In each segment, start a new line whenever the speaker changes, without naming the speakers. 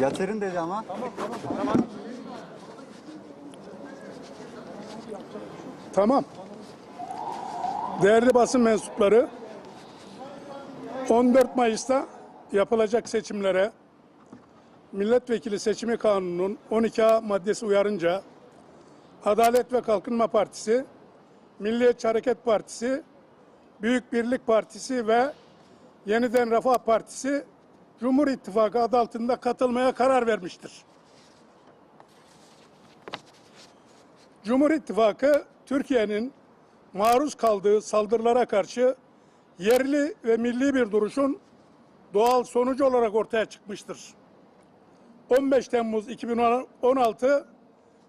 Yatırın dedi ama.
Tamam. Değerli basın mensupları 14 Mayıs'ta yapılacak seçimlere milletvekili seçimi kanununun 12A maddesi uyarınca Adalet ve Kalkınma Partisi, Milliyetçi Hareket Partisi, Büyük Birlik Partisi ve Yeniden Refah Partisi Cumhur İttifakı adı altında katılmaya karar vermiştir. Cumhur İttifakı Türkiye'nin maruz kaldığı saldırılara karşı yerli ve milli bir duruşun doğal sonucu olarak ortaya çıkmıştır. 15 Temmuz 2016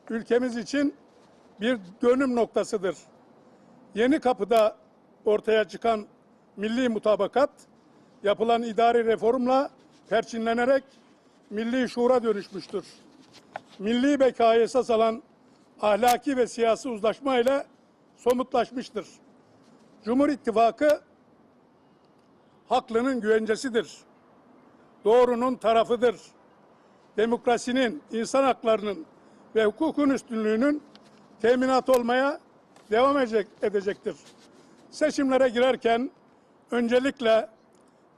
ülkemiz için bir dönüm noktasıdır. Yeni kapıda ortaya çıkan milli mutabakat yapılan idari reformla perçinlenerek milli şuura dönüşmüştür. Milli bekaya esas alan ahlaki ve siyasi uzlaşma ile somutlaşmıştır. Cumhur İttifakı haklının güvencesidir. Doğrunun tarafıdır. Demokrasinin, insan haklarının ve hukukun üstünlüğünün teminat olmaya devam edecek, edecektir. Seçimlere girerken öncelikle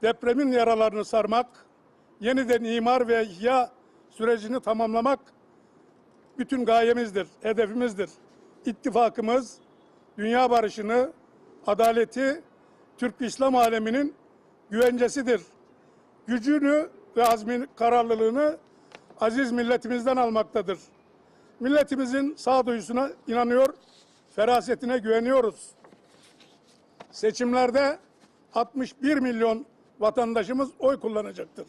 depremin yaralarını sarmak, yeniden imar ve ihya sürecini tamamlamak bütün gayemizdir, hedefimizdir. İttifakımız dünya barışını, adaleti, Türk İslam aleminin güvencesidir. Gücünü ve azmin kararlılığını aziz milletimizden almaktadır. Milletimizin sağduyusuna inanıyor, ferasetine güveniyoruz. Seçimlerde 61 milyon vatandaşımız oy kullanacaktır.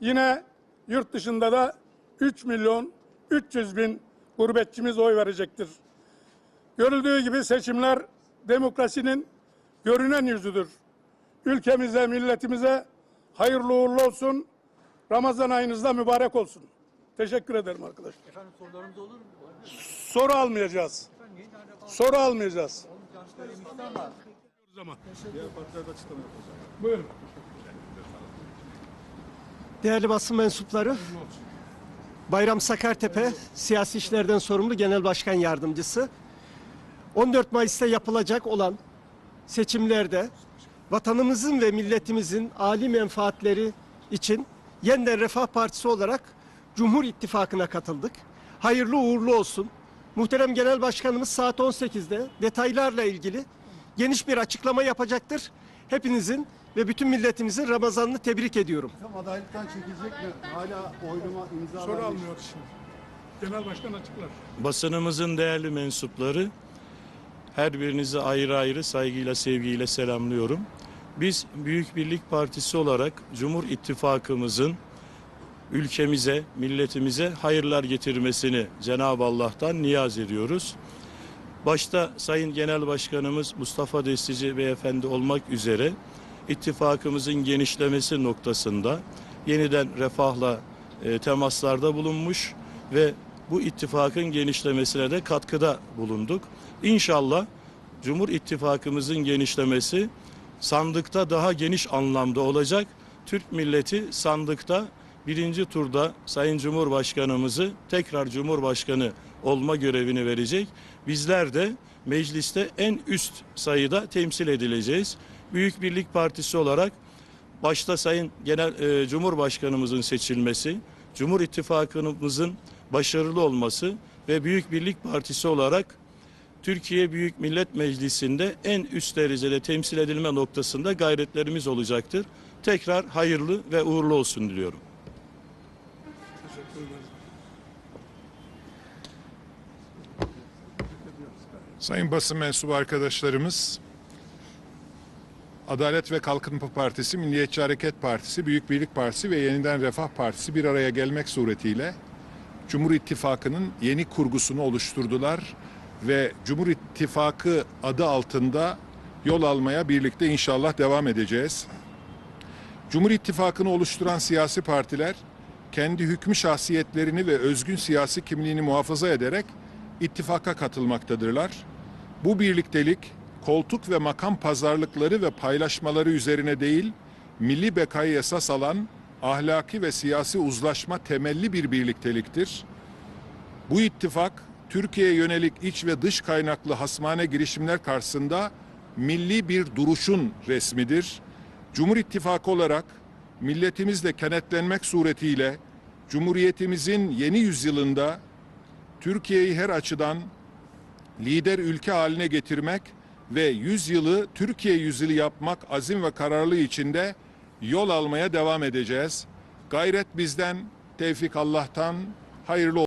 Yine yurt dışında da 3 milyon 300 bin gurbetçimiz oy verecektir. Görüldüğü gibi seçimler demokrasinin görünen yüzüdür. Ülkemize, milletimize hayırlı uğurlu olsun. Ramazan ayınızda mübarek olsun. Teşekkür ederim arkadaşlar.
Efendim sorularımız olur mu?
Soru almayacağız. Soru almayacağız. Zaman. Buyurun.
Değerli basın mensupları, Bayram Sakartepe, siyasi işlerden sorumlu Genel Başkan Yardımcısı. 14 Mayıs'ta yapılacak olan seçimlerde vatanımızın ve milletimizin âli menfaatleri için Yeniden Refah Partisi olarak Cumhur İttifakı'na katıldık. Hayırlı uğurlu olsun. Muhterem Genel Başkanımız saat 18'de detaylarla ilgili geniş bir açıklama yapacaktır. Hepinizin ve bütün milletimizin Ramazan'ını tebrik ediyorum.
Tam adaylıktan çekilecek mi? Hala oylama imza
Soru almıyoruz şimdi. Genel Başkan açıklar.
Basınımızın değerli mensupları, her birinizi ayrı ayrı saygıyla, sevgiyle selamlıyorum. Biz Büyük Birlik Partisi olarak Cumhur İttifakımızın ülkemize, milletimize hayırlar getirmesini Cenab-ı Allah'tan niyaz ediyoruz. Başta Sayın Genel Başkanımız Mustafa Destici Beyefendi olmak üzere ittifakımızın genişlemesi noktasında yeniden refahla e, temaslarda bulunmuş ve bu ittifakın genişlemesine de katkıda bulunduk. İnşallah Cumhur İttifakımızın genişlemesi sandıkta daha geniş anlamda olacak. Türk milleti sandıkta birinci turda Sayın Cumhurbaşkanımızı tekrar Cumhurbaşkanı olma görevini verecek. Bizler de mecliste en üst sayıda temsil edileceğiz. Büyük Birlik Partisi olarak başta Sayın Genel e, Cumhurbaşkanımızın seçilmesi, Cumhur İttifakımızın başarılı olması ve Büyük Birlik Partisi olarak Türkiye Büyük Millet Meclisi'nde en üst derecede temsil edilme noktasında gayretlerimiz olacaktır. Tekrar hayırlı ve uğurlu olsun diliyorum.
Sayın basın mensubu arkadaşlarımız, Adalet ve Kalkınma Partisi, Milliyetçi Hareket Partisi, Büyük Birlik Partisi ve Yeniden Refah Partisi bir araya gelmek suretiyle Cumhur İttifakı'nın yeni kurgusunu oluşturdular ve Cumhur İttifakı adı altında yol almaya birlikte inşallah devam edeceğiz. Cumhur İttifakı'nı oluşturan siyasi partiler kendi hükmü şahsiyetlerini ve özgün siyasi kimliğini muhafaza ederek ittifaka katılmaktadırlar. Bu birliktelik koltuk ve makam pazarlıkları ve paylaşmaları üzerine değil, milli bekayı esas alan ahlaki ve siyasi uzlaşma temelli bir birlikteliktir. Bu ittifak Türkiye'ye yönelik iç ve dış kaynaklı hasmane girişimler karşısında milli bir duruşun resmidir. Cumhur İttifakı olarak milletimizle kenetlenmek suretiyle Cumhuriyetimizin yeni yüzyılında Türkiye'yi her açıdan lider ülke haline getirmek ve yüzyılı Türkiye yüzyılı yapmak azim ve kararlılığı içinde yol almaya devam edeceğiz. Gayret bizden, tevfik Allah'tan, hayırlı